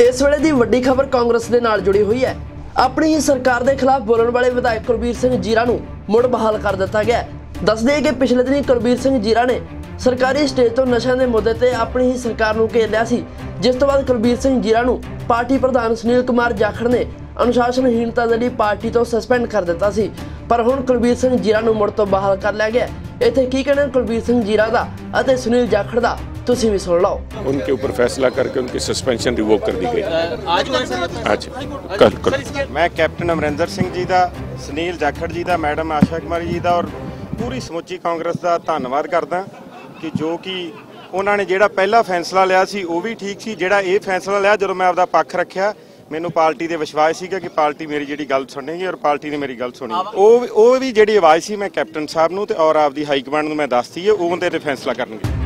ਇਸ ਵੇਲੇ ਦੀ ਵੱਡੀ ਖਬਰ ਕਾਂਗਰਸ ਦੇ ਨਾਲ ਜੁੜੀ ਹੋਈ ਹੈ। ਆਪਣੀ ਹੀ ਸਰਕਾਰ ਦੇ ਖਿਲਾਫ ਬੋਲਣ ਵਾਲੇ ਵਿਧਾਇਕ ਕੁਲਬੀਰ ਸਿੰਘ ਜੀਰਾ ਨੂੰ ਮੁੜ ਬਹਾਲ ਕਰ ਦਿੱਤਾ ਗਿਆ ਹੈ। ਕਿ ਪਿਛਲੇ ਦਿਨੀ ਕੁਲਬੀਰ ਸਿੰਘ ਜੀਰਾ ਨੇ ਸਰਕਾਰੀ ਸਟੇਜ ਤੋਂ ਨਸ਼ਿਆਂ ਦੇ ਮੁੱਦੇ ਤੇ ਆਪਣੀ ਹੀ ਸਰਕਾਰ ਨੂੰ ਘੇਰ ਲਿਆ ਸੀ। ਜਿਸ ਤੋਂ ਬਾਅਦ ਕੁਲਬੀਰ ਸਿੰਘ ਜੀਰਾ ਨੂੰ ਪਾਰਟੀ ਪ੍ਰਧਾਨ ਸੁਨੀਲ ਕੁਮਾਰ ਜਾਖੜ ਨੇ ਅਨੁਸ਼ਾਸਨਹੀਣਤਾ ਦੇ ਲਈ ਪਾਰਟੀ ਤੋਂ ਸਸਪੈਂਡ ਕਰ ਦਿੱਤਾ ਸੀ। ਪਰ ਹੁਣ ਕੁਲਬੀਰ ਸਿੰਘ ਜੀਰਾ ਨੂੰ ਮੁੜ ਤੋਂ ਬਹਾਲ ਕਰ ਲਿਆ ਗਿਆ ਇੱਥੇ ਕੀ ਕਹਿਣਾ ਕੁਲਬੀਰ ਸਿੰਘ ਜੀਰਾ ਦਾ ਅਤੇ ਸੁਨੀਲ ਜਾਖੜ ਦਾ? ਤੁਸੀਂ ਵੀ ਸੁਣ ਲਓ उनके ऊपर फैसला करके उनकी सस्पेंशन रिवोक कर दी गई आज कौन सा आज कल कल ਮੈਂ ਕੈਪਟਨ ਅਮਰਿੰਦਰ ਸਿੰਘ ਜੀ ਦਾ ਸੁਨੀਲ ਜਾਖੜ ਜੀ ਦਾ ਮੈਡਮ ਆਸ਼ਾ ਕੁਮਾਰੀ ਜੀ ਦਾ ਔਰ ਪੂਰੀ ਸਮੁੱਚੀ ਕਾਂਗਰਸ ਦਾ ਧੰਨਵਾਦ ਕਰਦਾ ਕਿ ਜੋ ਕਿ ਉਹਨਾਂ ਨੇ ਜਿਹੜਾ ਪਹਿਲਾ ਫੈਸਲਾ ਲਿਆ ਸੀ ਉਹ ਵੀ ਠੀਕ ਸੀ ਜਿਹੜਾ ਇਹ ਫੈਸਲਾ ਲਿਆ ਜਦੋਂ ਮੈਂ ਆਪਦਾ ਪੱਖ ਰੱਖਿਆ ਮੈਨੂੰ ਪਾਰਟੀ ਦੇ ਵਿਸ਼ਵਾਸ ਸੀਗਾ ਕਿ ਪਾਰਟੀ ਮੇਰੀ ਜਿਹੜੀ ਗੱਲ ਸੁਣੇਗੀ ਔਰ ਪਾਰਟੀ ਨੇ ਮੇਰੀ ਗੱਲ ਸੁਣੀ ਉਹ ਉਹ ਵੀ ਜਿਹੜੀ ਆਵਾਜ਼ ਸੀ ਮੈਂ ਕੈਪਟਨ ਸਾਹਿਬ ਨੂੰ ਤੇ ਔਰ ਆਪਦੀ ਹਾਈ ਕਮਾਂਡ ਨੂੰ ਮੈਂ ਦੱਸਤੀ ਹੈ ਉਹ ਉਹਦੇ ਤੇ ਫੈਸਲਾ ਕਰਨਗੇ